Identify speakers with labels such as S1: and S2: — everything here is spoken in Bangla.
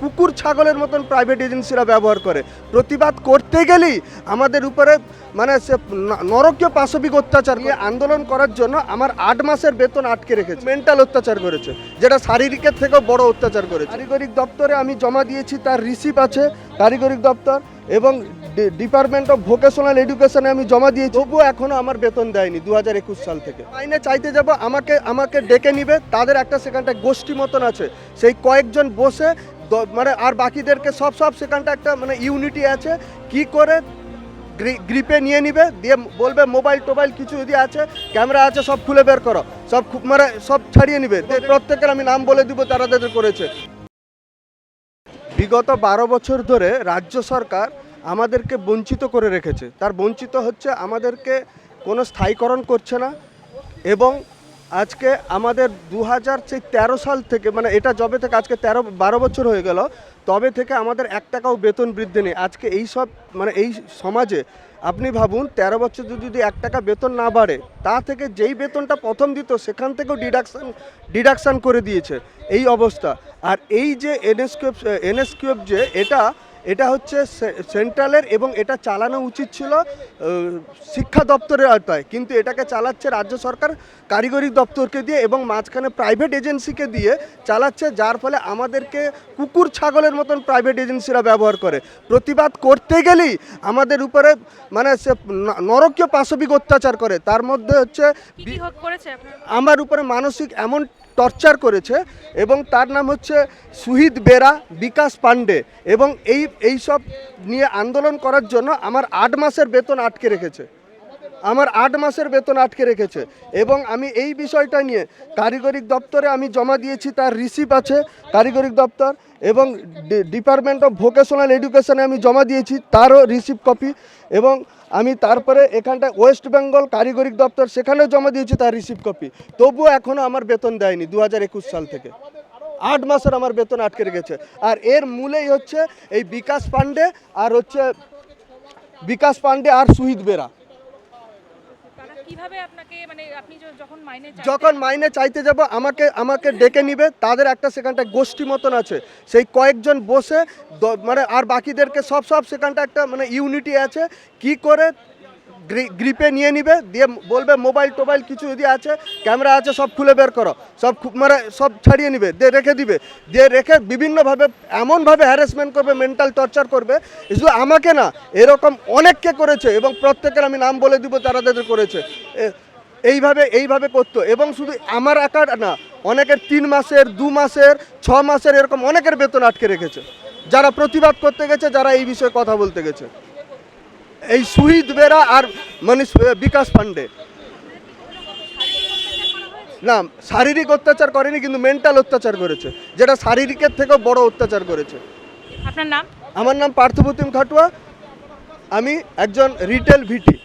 S1: কুকুর ছাগলের মতন প্রাইভেট এজেন্সিরা ব্যবহার করে। প্রতিবাদ করতে গেলেই আমাদের উপরে মানে সে নরকীয় পাশবিক অত্যাচার নিয়ে আন্দোলন করার জন্য আমার আট মাসের বেতন আটকে রেখেছে। মেন্টাল অত্যাচার করেছে, যেটা শারীরিকের থেকেও বড় অত্যাচার করেছে। কারিগরিক দপ্তরে আমি জমা দিয়েছি, তার রিসিপ আছে কারিগরিক দপ্তর এবং ডিপার্টমেন্ট অফ ভোকেশনাল এডুকেশনে আমি জমা দিয়েছি। তবুও এখনও আমার বেতন দেয়নি দু হাজার একুশ সাল থেকে। আইনে চাইতে যাব, আমাকে আমাকে ডেকে নিবে, তাদের একটা সেখানটা গোষ্ঠী মতন আছে। সেই কয়েকজন বসে মানে আর বাকিদেরকে সব সব সেখানটা একটা মানে ইউনিটি আছে। কি করে গ্রি- গ্রিপে নিয়ে নিবে? দিয়ে বলবে মোবাইল টোবাইল কিছু যদি আছে ক্যামেরা আছে, সব খুলে বের করো। সব মানে সব ছাড়িয়ে নিবে। প্রত্যেকের আমি নাম বলে দিব, তারা তাদের করেছে। বিগত বারো বছর ধরে রাজ্য সরকার আমাদেরকে বঞ্চিত করে রেখেছে। তার বঞ্চিত হচ্ছে আমাদেরকে কোনো স্থায়ীকরণ করছে না এবং আজকে আমাদের দু হাজার সেই তেরো সাল থেকে মানে এটা যবে থেকে আজকে তেরো, বারো বছর হয়ে গেল, তবে থেকে আমাদের এক টাকাও বেতন বৃদ্ধি নেই। আজকে এই সব মানে এই সমাজে আপনি ভাবুন, তেরো বছর যদি এক টাকা বেতন না বাড়ে, তা থেকে যেই বেতনটা প্রথম দিত, সেখান থেকেও ডিডাকশান ডিডাকশান করে দিয়েছে। এই অবস্থা। আর এই যে এনএসকিউএফ এনএসকিউএফ যে, এটা এটা হচ্ছে সে- সেন্ট্রালের এবং এটা চালানো উচিত ছিল শিক্ষা দপ্তরের আওতায়। কিন্তু এটাকে চালাচ্ছে রাজ্য সরকার কারিগরি দপ্তরকে দিয়ে এবং মাঝখানে প্রাইভেট এজেন্সিকে দিয়ে চালাচ্ছে যার ফলে আমাদেরকে কুকুর ছাগলের মতন প্রাইভেট এজেন্সিরা ব্যবহার করে। প্রতিবাদ করতে গেলেই আমাদের উপরে মানে সে নরকীয় পাশবিক অত্যাচার করে। তার মধ্যে হচ্ছে আমার উপরে মানসিক এমন টর্চার করেছে এবং তার নাম হচ্ছে সুহিত বেরা বিকাশ পান্ডে এবং এই এই সব নিয়ে আন্দোলন করার জন্য আমার আট মাসের বেতন আটকে রেখেছে। আমার আট মাসের বেতন আটকে রেখেছে এবং আমি এই বিষয়টা নিয়ে কারিগরিক দপ্তরে আমি জমা দিয়েছি, তার রিসিপ আছে কারিগরিক দপ্তর এবং ডিপার্টমেন্ট অফ ভোকেশনাল এডুকেশনে আমি জমা দিয়েছি, তারও রিসিপ কপি এবং আমি তারপরে এখানটায় ওয়েস্ট বেঙ্গল কারিগরিক দপ্তর সেখানেও জমা দিয়েছি, তার রিসিপ কপি তবুও এখনও আমার বেতন দেয়নি দু হাজার একুশ সাল থেকে। আট মাসের আমার বেতন আটকে রেখেছে। আর এর মূলেই হচ্ছে এই বিকাশ পান্ডে আর হচ্ছে বিকাশ পান্ডে আর সুহিত বেরা।
S2: মানে যখন মাইনে
S1: চাইতে যাব আমাকে আমাকে ডেকে নিবে তাদের একটা সেখানটা গোষ্ঠী মতন আছে। সেই কয়েকজন বসে মানে আর বাকিদেরকে সব সব সেখানটা একটা মানে ইউনিটি আছে। কি করে গ্রিপে নিয়ে নিবে, দিয়ে বলবে মোবাইল টোবাইল কিছু যদি আছে, ক্যামেরা আছে, সব খুলে বের করো। সব মানে সব ছাড়িয়ে নিবে দিয়ে রেখে দিবে। দিয়ে রেখে বিভিন্নভাবে, এমনভাবে হ্যারাসমেন্ট করবে মেন্টাল টর্চার করবে শুধু আমাকে না, এরকম অনেককে করেছে এবং প্রত্যেকের আমি নাম বলে দিব তারা তাদের করেছে। এইভাবে এইভাবে করতো। এবং শুধু আমার একার না, অনেকের তিন মাসের, দু মাসের, ছ মাসের এরকম অনেকের বেতন আটকে রেখেছে। যারা প্রতিবাদ করতে গেছে, যারা এই বিষয়ে কথা বলতে গেছে। এই সুহিদ বেরা আর মানে বিকাশ পান্ডে না শারীরিক অত্যাচার করেনি কিন্তু মেন্টাল অত্যাচার করেছে যেটা শারীরিকের থেকেও বড় অত্যাচার করেছে।
S2: আপনার নাম?
S1: আমার নাম পার্থপ্রতিম খাটুয়া আমি একজন রিটেল ভিটি।